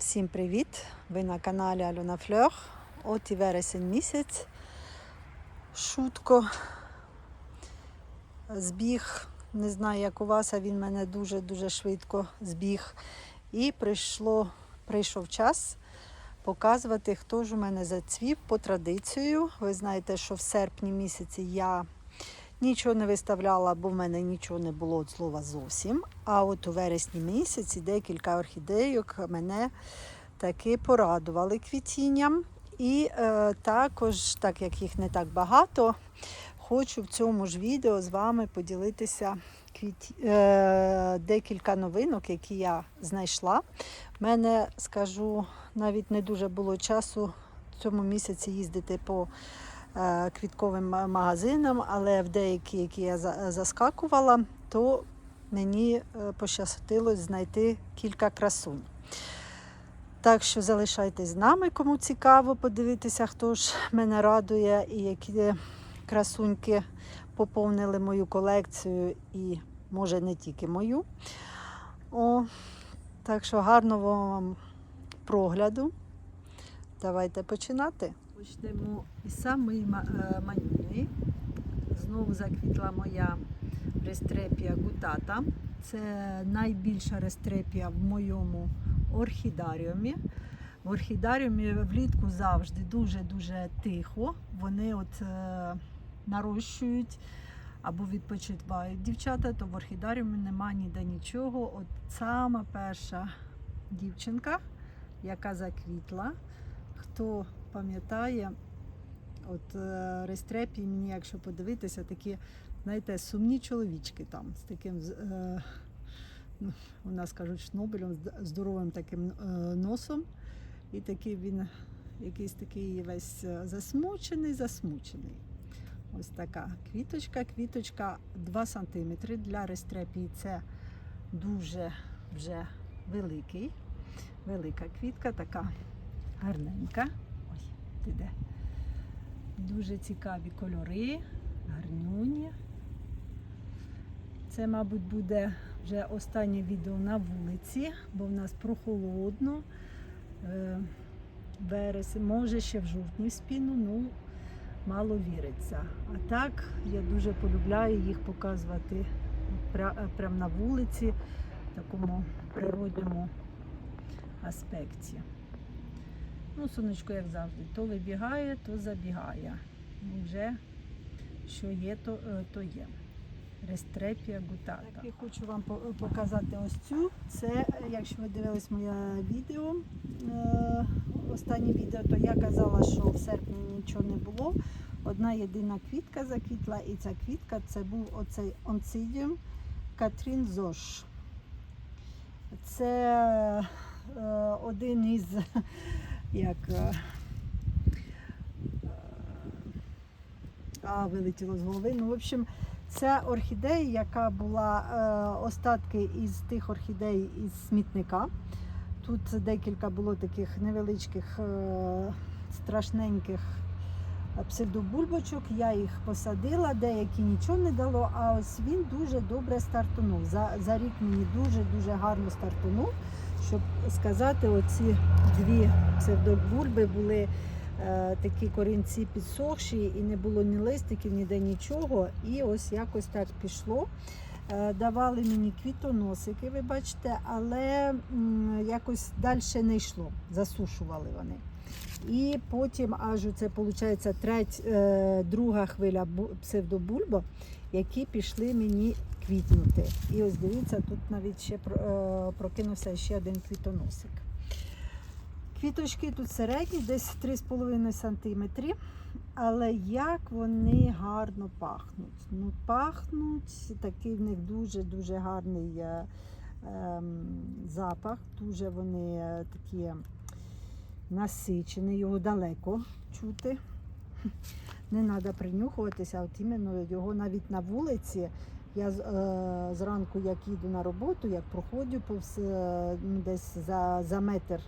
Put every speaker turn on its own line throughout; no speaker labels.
Всім привіт! Ви на каналі Альона Фльор. От і вересень місяць. Шутко. Збіг. Не знаю, як у вас, а він мене дуже-дуже швидко збіг. І прийшло, прийшов час показувати, хто ж у мене зацвів по традицію. Ви знаєте, що в серпні місяці я нічого не виставляла, бо в мене нічого не було від слова зовсім. А от у вересні місяці декілька орхідейок мене таки порадували квітінням. І е, також, так як їх не так багато, хочу в цьому ж відео з вами поділитися квіт... е, декілька новинок, які я знайшла. У мене, скажу, навіть не дуже було часу в цьому місяці їздити по квітковим ма- магазинам, але в деякі, які я заскакувала, то мені е, пощастилось знайти кілька красунь. Так що залишайтесь з нами, кому цікаво подивитися, хто ж мене радує і які красуньки поповнили мою колекцію і може не тільки мою. О, так що гарного вам прогляду. Давайте починати. Почнемо із самої е. Знову заквітла моя рестрепія гутата. Це найбільша рестрепія в моєму орхідаріумі. В орхідаріумі влітку завжди дуже-дуже тихо. Вони от е, нарощують або відпочивають дівчата, то в орхідаріумі нема ніде нічого. От сама перша дівчинка, яка заквітла. Хто пам'ятає, от е, рестрепії мені, якщо подивитися, такі, знаєте, сумні чоловічки там з таким. Е, ну, у нас кажуть шнобелем, здоровим таким е, носом. І такий він якийсь такий весь засмучений, засмучений. Ось така квіточка. Квіточка 2 см для рестрепії. Це дуже вже великий. Велика квітка, така гарненька. Ти. Дуже цікаві кольори, гарнюні. Це, мабуть, буде вже останнє відео на вулиці, бо в нас прохолодно. Е, Вересень, може ще в жовтні спіну, ну мало віриться. А так я дуже полюбляю їх показувати прямо на вулиці, в такому природньому аспекті. Ну, сонечко, як завжди, то вибігає, то забігає. Вже що є, то, е, то є. Рестрепія гутата. Так, я хочу вам показати ось цю. Це, якщо ви дивились моє відео, е, останнє відео, то я казала, що в серпні нічого не було. Одна єдина квітка заквітла, і ця квітка це був оцей онцидіум Катрін Зош. Це е, один із як. е, А, вилетіло з голови. Ну, в общем, це орхідея, яка була е, остатки із тих орхідей із смітника. Тут декілька було таких невеличких, е, страшненьких псевдобульбочок. Я їх посадила, деякі нічого не дало, а ось він дуже добре стартунув. За, за рік мені дуже-дуже гарно стартунув. Щоб сказати, оці дві псевдобульби були е, такі корінці підсохші, і не було ні листиків, ніде нічого. І ось якось так пішло. Е, Давали мені квітоносики, ви бачите, але м, якось далі не йшло, засушували вони. І потім аж це виходить треть, е, друга хвиля бу- псевдобульба, які пішли мені квітнути. І ось дивіться, тут навіть ще е, прокинувся ще один квітоносик. Квіточки тут середні, десь 3,5 см. Але як вони гарно пахнуть. Ну, пахнуть, такий в них дуже-дуже гарний е, ем, запах. Дуже вони е, такі насичені, його далеко чути. Не треба принюхуватися, от іменно його навіть на вулиці. Я е, зранку, як їду на роботу, як проходжу повз е, ну, десь за, за метр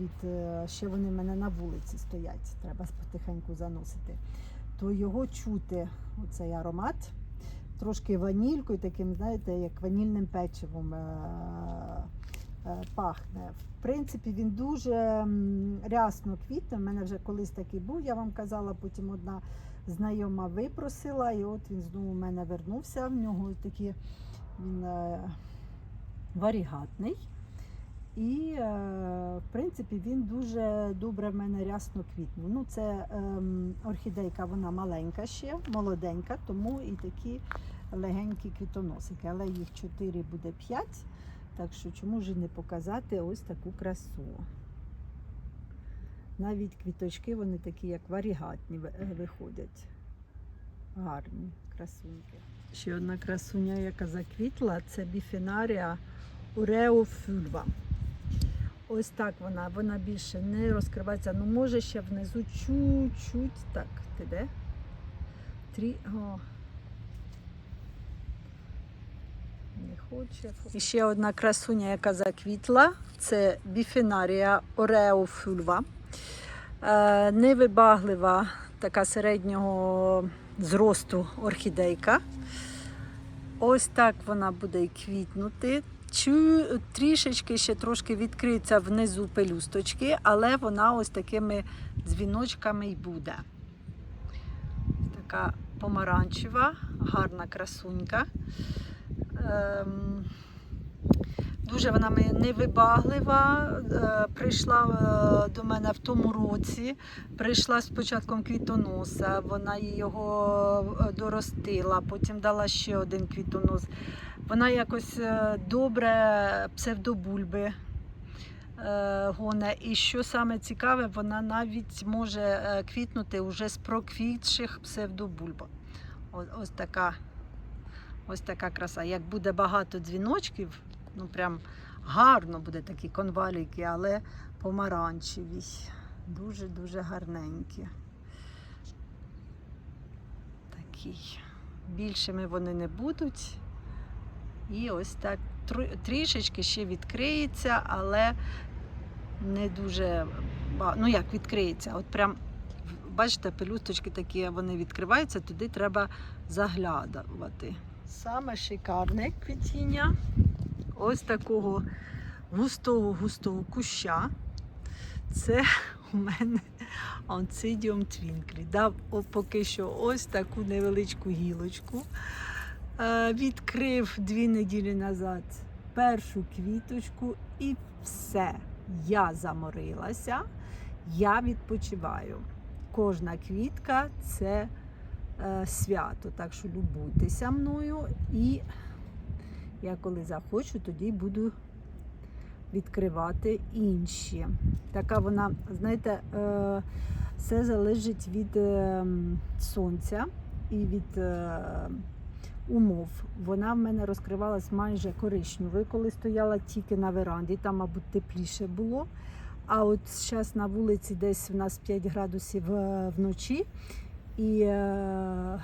від е, ще вони в мене на вулиці стоять, треба потихеньку заносити. То його чути, оцей аромат, трошки ванількою, таким, знаєте, як ванільним печивом пахне. В принципі, він дуже рясно квітне. У мене вже колись такий був, я вам казала, потім одна знайома випросила, і от він знову в мене вернувся. В нього такі він е, варігатний. І, е, в принципі, він дуже добре в мене рясно квітнув. Ну, це ем, орхідейка, вона маленька ще, молоденька, тому і такі легенькі квітоносики. Але їх 4 буде 5. Так що чому ж не показати ось таку красу? Навіть квіточки, вони такі, як варігатні, е, виходять. Гарні красуньки. Ще одна красуня, яка заквітла, це біфінарія уреофюльва. Ось так вона, вона більше не розкривається. Ну, може ще внизу чуть-чуть. Так, ти де? Трі. О. І ще одна красуня, яка заквітла, це біфінарія ореофюльва. Е, невибаглива, така середнього зросту орхідейка. Ось так вона буде і квітнути. Чу, трішечки ще трошки відкриється внизу пелюсточки, але вона ось такими дзвіночками й буде. Така помаранчева, гарна красунька. Ем, Дуже вона невибаглива. Е, Прийшла е, до мене в тому році. Прийшла з початком квітоноса. Вона його е, доростила, потім дала ще один квітонос. Вона якось добре псевдобульби гоне. І що саме цікаве, вона навіть може квітнути уже з проквітших псевдобульб. Ось, ось така. Ось така краса. Як буде багато дзвіночків, ну прям гарно буде такі конваліки, але помаранчеві. Дуже-дуже гарненькі. Такі. Більшими вони не будуть. І ось так трішечки ще відкриється, але не дуже ну як відкриється. От прям бачите, пелюсточки такі вони відкриваються, туди треба заглядувати. Саме шикарне квітіння ось такого густого-густого куща. Це у мене Онцидіум Твінклі. Дав поки що ось таку невеличку гілочку. Е, Відкрив дві неділі назад першу квіточку і все. Я заморилася, я відпочиваю. Кожна квітка це свято, так що любуйтеся мною. І я коли захочу, тоді буду відкривати інші. Така вона, знаєте, е, все залежить від е, сонця і від е, умов. Вона в мене розкривалась майже коричневою, коли стояла тільки на веранді, там, мабуть, тепліше було. А от зараз на вулиці десь в нас 5 градусів е, вночі. І е,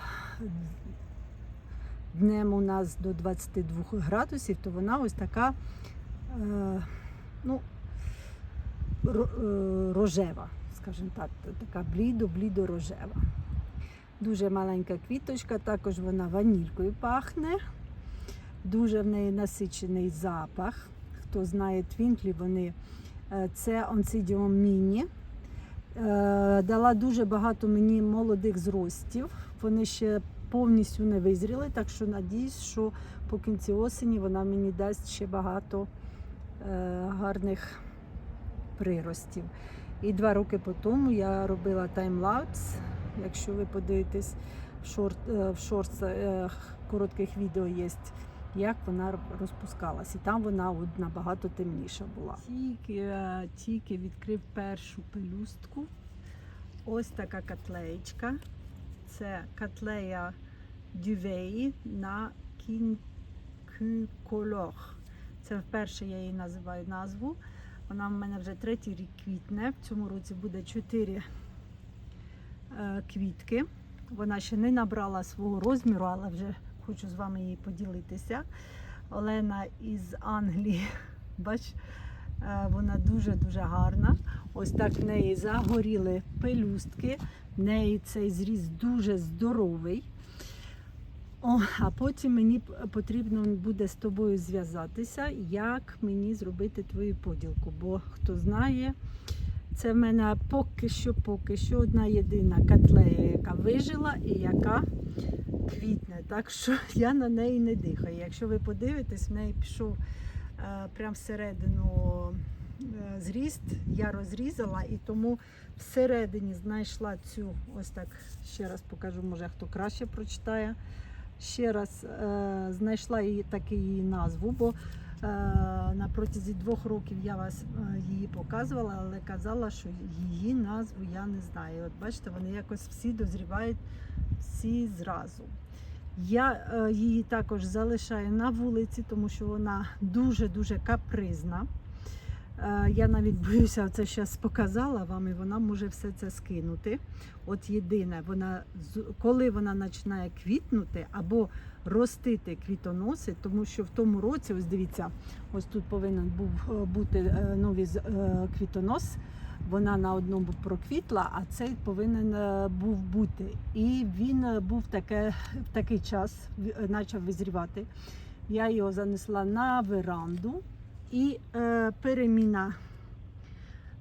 днем у нас до 22 градусів, то вона ось така е, ну, е, рожева, скажімо так, така блідо-блідо рожева. Дуже маленька квіточка, також вона ванількою пахне. Дуже в неї насичений запах. Хто знає твінклі, вони е, це Oncidium Mini. Е, Дала дуже багато мені молодих зростів. Вони ще повністю не визріли, так що надіюсь, що по кінці осені вона мені дасть ще багато е, гарних приростів. І два роки по тому я робила таймлапс. Якщо ви подивитесь в шорт, е, в шорт е, коротких відео є, як вона розпускалась. І там вона от набагато темніша була. Тільки, е, тільки відкрив першу пелюстку. Ось така котлеєчка. Це котлея дювеї на кінкюколор. Це вперше я її називаю назву. Вона в мене вже третій рік квітне. В цьому році буде чотири е, квітки. Вона ще не набрала свого розміру, але вже хочу з вами її поділитися. Олена із Англії, бач, е, вона дуже-дуже гарна. Ось так в неї загоріли пелюстки. В неї цей зріз дуже здоровий. О, а потім мені потрібно буде з тобою зв'язатися, як мені зробити твою поділку. Бо хто знає, це в мене поки що, поки що одна єдина котлея, яка вижила і яка квітне. Так що я на неї не дихаю. Якщо ви подивитесь, в неї пішов е, прямо всередину е, зріст, я розрізала і тому всередині знайшла цю, ось так ще раз покажу, може хто краще прочитає. Ще раз е, знайшла її таки її назву, бо на протязі двох років я вас її показувала, але казала, що її назву я не знаю. От бачите, вони якось всі дозрівають всі зразу. Я е, її також залишаю на вулиці, тому що вона дуже-дуже капризна. Е, Я навіть боюся, це зараз показала вам, і вона може все це скинути. От єдине, вона коли вона починає квітнути або ростити квітоноси, тому що в тому році, ось дивіться, ось тут повинен був е, бути новий квітонос. Вона на одному проквітла, а цей повинен е, був бути. І він е, був таке, в такий час, е, почав визрівати. Я його занесла на веранду і е, переміна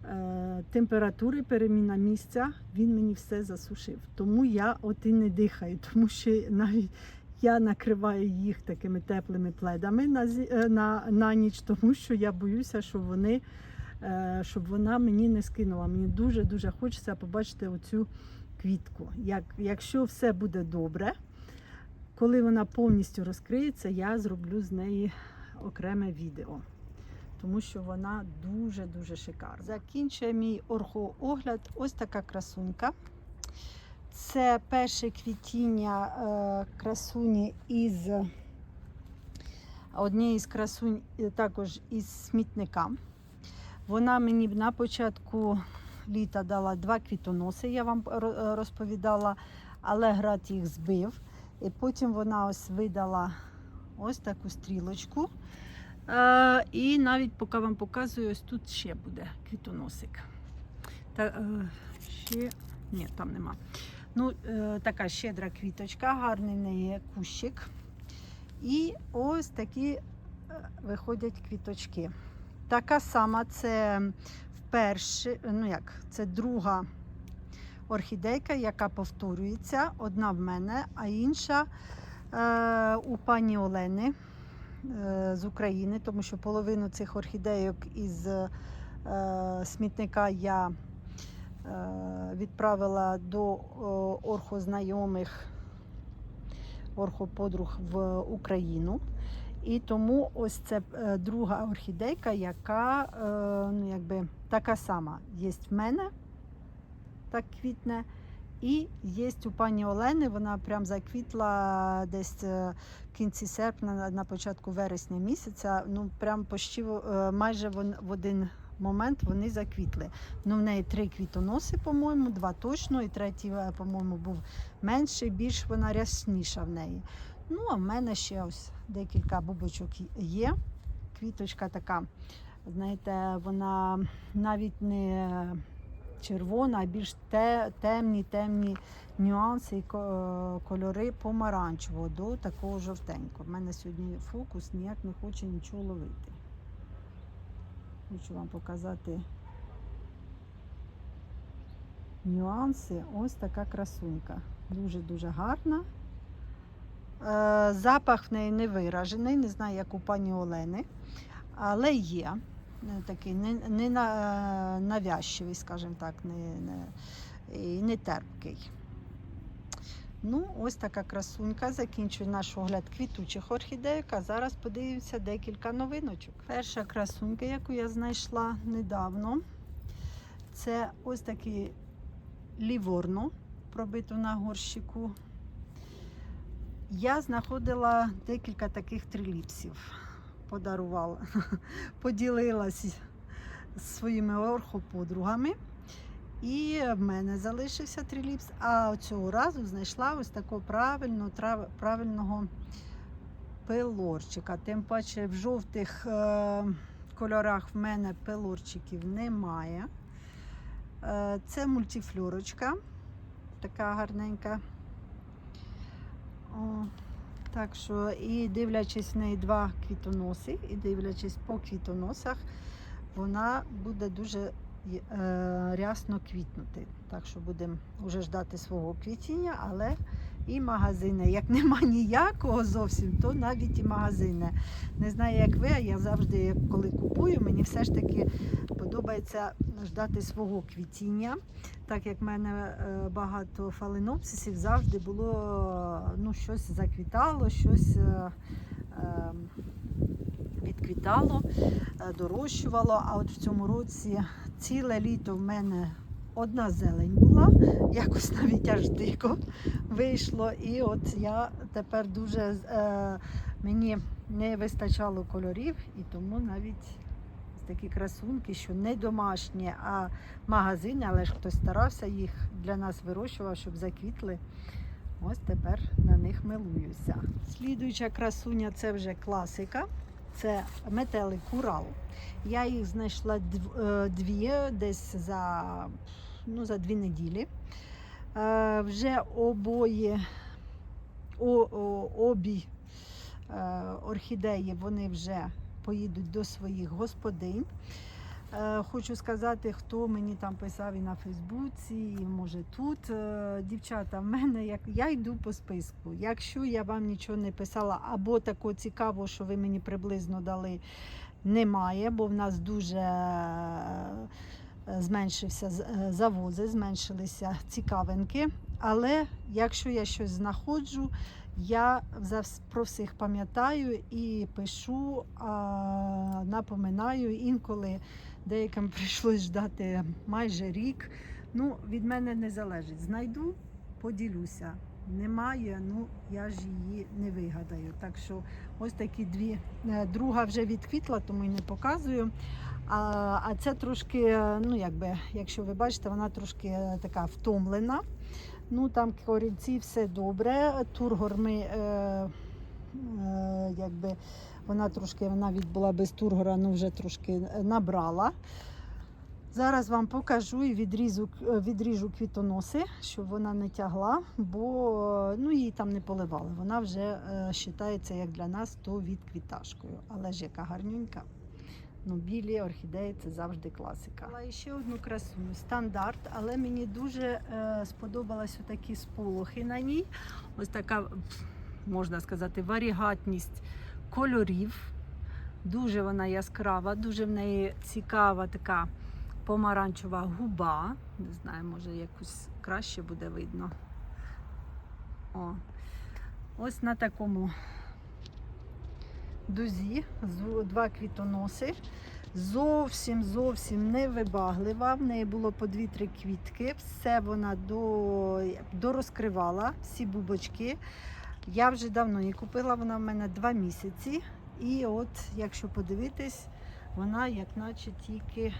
е, температури, переміна місця, він мені все засушив. Тому я от і не дихаю, тому що навіть я накриваю їх такими теплими пледами на, на, на ніч, тому що я боюся, що вони, щоб вона мені не скинула. Мені дуже-дуже хочеться побачити оцю квітку. Як, якщо все буде добре, коли вона повністю розкриється, я зроблю з неї окреме відео. Тому що вона дуже-дуже шикарна. Закінчує мій орхоогляд. Ось така красунька. Це перше квітіння е, красуні із однієї з красунь е, також із смітника. Вона мені на початку літа дала два квітоноси, я вам е, розповідала, але град їх збив. І потім вона ось видала ось таку стрілочку. Е, і навіть поки вам показую, ось тут ще буде квітоносик. Та, е, ще... Ні, там нема. Ну, е, така щедра квіточка, гарний неї кущик. І ось такі е, виходять квіточки. Така сама це вперше, ну як, це друга орхідейка, яка повторюється. Одна в мене, а інша е, у пані Олени е, з України, тому що половину цих орхідейок із е, смітника я е, відправила до е, орхознайомих, орхоподруг в Україну. І тому ось це е, друга орхідейка, яка е, ну, якби, така сама є в мене, так квітне. І є у пані Олени, вона прям заквітла десь е, в кінці серпня, на- початку вересня місяця. Ну, прям почти майже в один момент вони заквітли. Ну, в неї три квітоноси, по-моєму, два точно, і третій, по-моєму, був менший, більш вона рясніша в неї. Ну, а в мене ще ось декілька бубочок є. Квіточка така, знаєте, вона навіть не червона, а більш те, темні, темні нюанси і кольори помаранчевого до такого жовтенького. В мене сьогодні фокус ніяк не хоче нічого ловити. Хочу вам показати нюанси. Ось така красунька. Дуже-дуже гарна. Е, Запах в неї не виражений, не знаю, як у пані Олени, але є. Е, Такий не, не на- навязчивий, скажімо так, не, не, і не терпкий. Ну, ось така красунька. Закінчую наш огляд квітучих орхідейок. А зараз подивимося декілька новиночок. Перша красунька, яку я знайшла недавно, це ось такий ліворно, пробиту на горщику. Я знаходила декілька таких триліпсів. Подарувала, поділилася своїми орхоподругами. І в мене залишився триліпс. А цього разу знайшла ось такого правильного, правильного пелорчика. Тим паче в жовтих е, кольорах в мене пелорчиків немає. Е, це мультифлорочка, така гарненька. О, Так що і дивлячись на два квітоноси, і дивлячись по квітоносах, вона буде дуже е, рясно квітнути. Так що будемо вже ждати свого квітіння, але і магазини. Як нема ніякого зовсім, то навіть і магазини. Не знаю, як ви, а я завжди, коли купую, мені все ж таки подобається ждати свого квітіння. Так як в мене е, багато фаленопсисів, завжди було ну, щось заквітало, щось е, е, відквітало, е, дорощувало. А от в цьому році ціле літо в мене одна зелень була, якось навіть аж дико вийшло. І от я тепер дуже е, мені не вистачало кольорів, і тому навіть такі красунки, що не домашні, а магазини, але ж хтось старався їх для нас вирощував, щоб заквітли. Ось тепер на них милуюся. Слідуюча красуня це вже класика. Це метелик Урал. Я їх знайшла е, дві десь за, ну, за дві неділі. Е, Вже обоє о, о, обі е, орхідеї вони вже поїдуть до своїх господинь. Е, Хочу сказати, хто мені там писав і на Фейсбуці, і може тут. Е, Дівчата, в мене як я йду по списку. Якщо я вам нічого не писала, або тако цікаво, що ви мені приблизно дали, немає, бо в нас дуже зменшився е, завози, зменшилися цікавинки. Але якщо я щось знаходжу, я про всіх пам'ятаю і пишу, напоминаю інколи деяким прийшлось ждати майже рік. Ну, від мене не залежить. Знайду, поділюся. Немає, ну я ж її не вигадаю. Так що ось такі дві. Е, Друга вже відквітла, тому й не показую. А, а це трошки, ну якби, якщо ви бачите, вона трошки е, така втомлена. Ну там корінці все добре. Тургор ми е, е, якби вона трошки навіть була без тургора, ну вже трошки набрала. Зараз вам покажу і відрізу, відріжу квітоноси, щоб вона не тягла, бо ну, її там не поливали. Вона вже е, вважається, як для нас, то від квіташкою. Але ж яка гарнюнька. Ну, білі орхідеї це завжди класика. Але ще одну красуню, стандарт, але мені дуже е, сподобалась такі сполохи на ній. Ось така, можна сказати, варігатність кольорів. Дуже вона яскрава, дуже в неї цікава така помаранчева губа. Не знаю, може якось краще буде видно. О. Ось на такому дузі два квітоноси. Зовсім зовсім не вибаглива. В неї було по дві-три квітки. Все вона до, дорозкривала, всі бубочки. Я вже давно її купила, вона в мене два місяці. І от, якщо подивитись, вона як наче тільки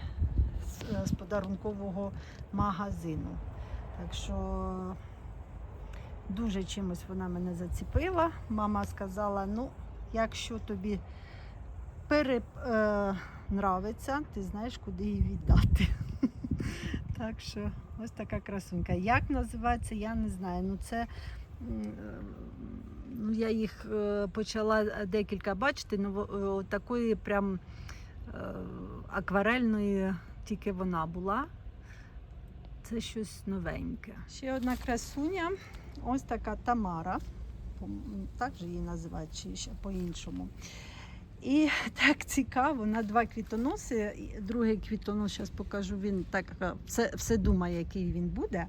з, з подарункового магазину. Так що дуже чимось вона мене заціпила. Мама сказала: ну, якщо тобі пере, е, ти знаєш, куди її віддати. Так що ось така красунька. Як називається, я не знаю. Ну, це ну, я їх е, почала декілька бачити, ну такої прям е, акварельної тільки вона була. Це щось новеньке. Ще одна красуня, ось така Тамара. Так же її називають, чи ще по-іншому. І так цікаво, на два квітоноси. Другий квітонос, зараз покажу, він так е, все, все думає, який він буде.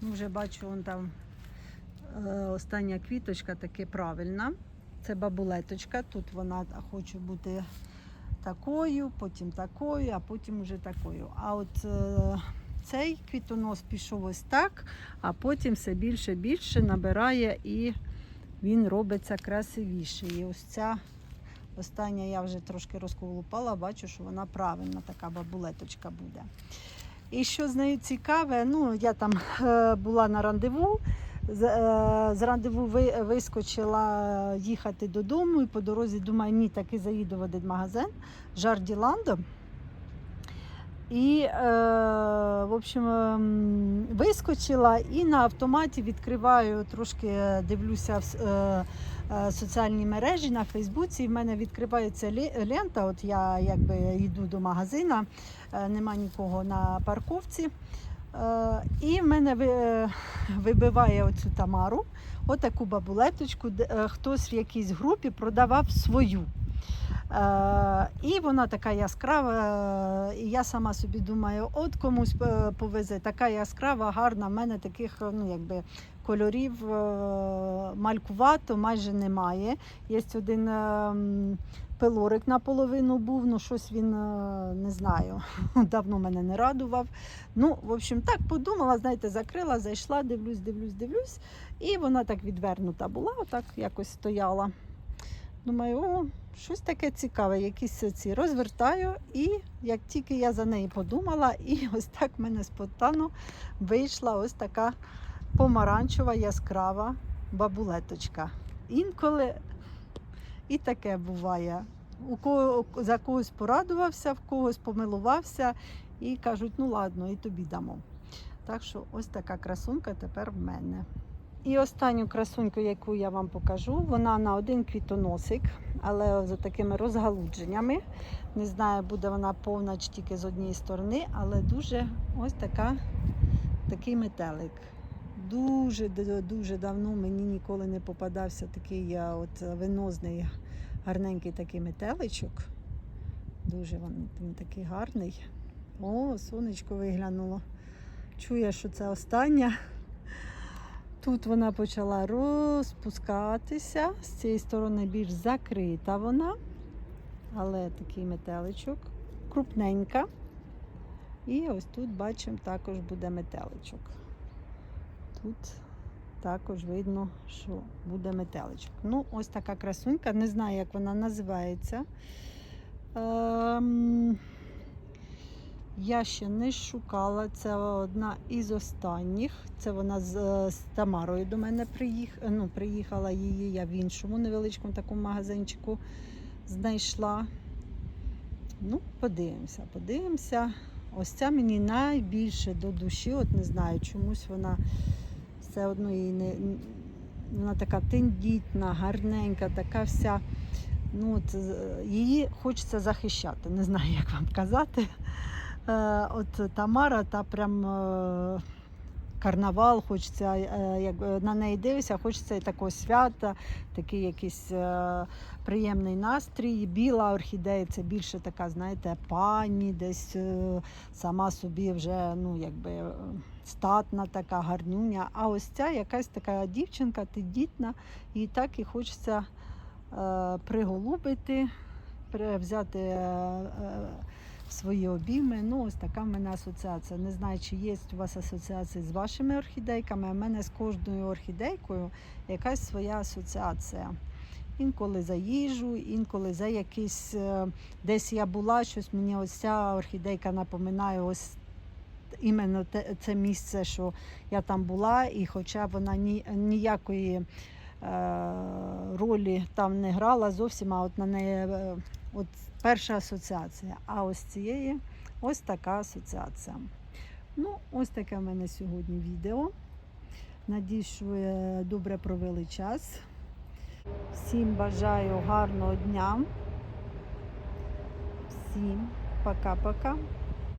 Ну, вже бачу, он там е, остання квіточка таки правильна. Це бабулеточка. Тут вона хоче бути такою, потім такою, а потім уже такою. А от е, цей квітонос пішов ось так, а потім все більше більше набирає і він робиться красивіший. І ось ця остання я вже трошки розколупала, бачу, що вона правильна, така бабулеточка буде. І що з нею цікаве, ну я там е, була на рандеву. З, е, з рандеву ви, вискочила їхати додому і по дорозі думаю, ні, таки заїду в один магазин Жарділандо. І, е, в общем, ем, вискочила і на автоматі відкриваю, трошки дивлюся в е, е, соціальні мережі на Фейсбуці. І в мене відкривається лента. От я якби йду до магазина, е, нема нікого на парковці. Е, І в мене ви- вибиває оцю Тамару, отаку бабулеточку, де, е, хтось в якійсь групі продавав свою. Е, і вона така яскрава. е, І я сама собі думаю, от комусь е, повезе, така яскрава, гарна. В мене таких ну, якби, кольорів е, малькувато майже немає. Є один е, пилорик наполовину був, ну щось він е, не знаю, давно мене не радував. Ну, в общем, так подумала, знаєте, закрила, зайшла, дивлюсь, дивлюсь, дивлюсь. І вона так відвернута була, отак якось стояла. Думаю, о, щось таке цікаве, якісь ці розвертаю, і як тільки я за неї подумала, і ось так в мене спонтанно вийшла ось така помаранчева яскрава бабулеточка. Інколи і таке буває. У кого за когось порадувався, в когось помилувався і кажуть, ну ладно, і тобі дамо. Так що ось така красунка тепер в мене. І останню красуньку, яку я вам покажу, вона на один квітоносик, але з такими розгалудженнями. Не знаю, буде вона повна чи тільки з однієї сторони, але дуже ось така, такий метелик. Дуже-дуже давно мені ніколи не попадався такий от венозний, гарненький такий метеличок. Дуже він, він такий гарний. О, сонечко виглянуло. Чує, що це остання. Тут вона почала розпускатися. З цієї сторони більш закрита вона, але такий метеличок, крупненька. І ось тут бачимо, також буде метеличок. Тут також видно, що буде метеличок. Ну, ось така красунька, не знаю, як вона називається. Ем... Я ще не шукала. Це одна із останніх. Це вона з, з Тамарою до мене приїх... ну, приїхала її. Я в іншому невеличкому такому магазинчику знайшла. Ну, подивимося, подивимося. Ось ця мені найбільше до душі. От не знаю, чомусь вона все одно її не. Вона така тендітна, гарненька, така вся. Ну, от, е, її хочеться захищати. Не знаю, як вам казати. Е, От Тамара, та прям е, карнавал, хочеться, е, як на неї дивишся, хочеться такого свята, такий якийсь приємний настрій. Біла орхідея це більше така, знаєте, пані, десь сама собі вже ну, якби, статна така гарнюня. А ось ця якась така дівчинка, тендітна, і так і хочеться приголубити, взяти. Свої обійми. Ну, ось така в мене асоціація. Не знаю, чи є у вас асоціації з вашими орхідейками, а в мене з кожною орхідейкою якась своя асоціація. Інколи за їжу, інколи за якийсь е, десь я була, щось мені ось ця орхідейка напоминає ось іменно це місце, що я там була, і хоча вона ні, ніякої е, ролі там не грала зовсім, а от на неї е, от перша асоціація. А ось цієї ось така асоціація. Ну, ось таке в мене сьогодні відео. Надіюсь, що ви добре провели час. Всім бажаю гарного дня. Всім пока-пока.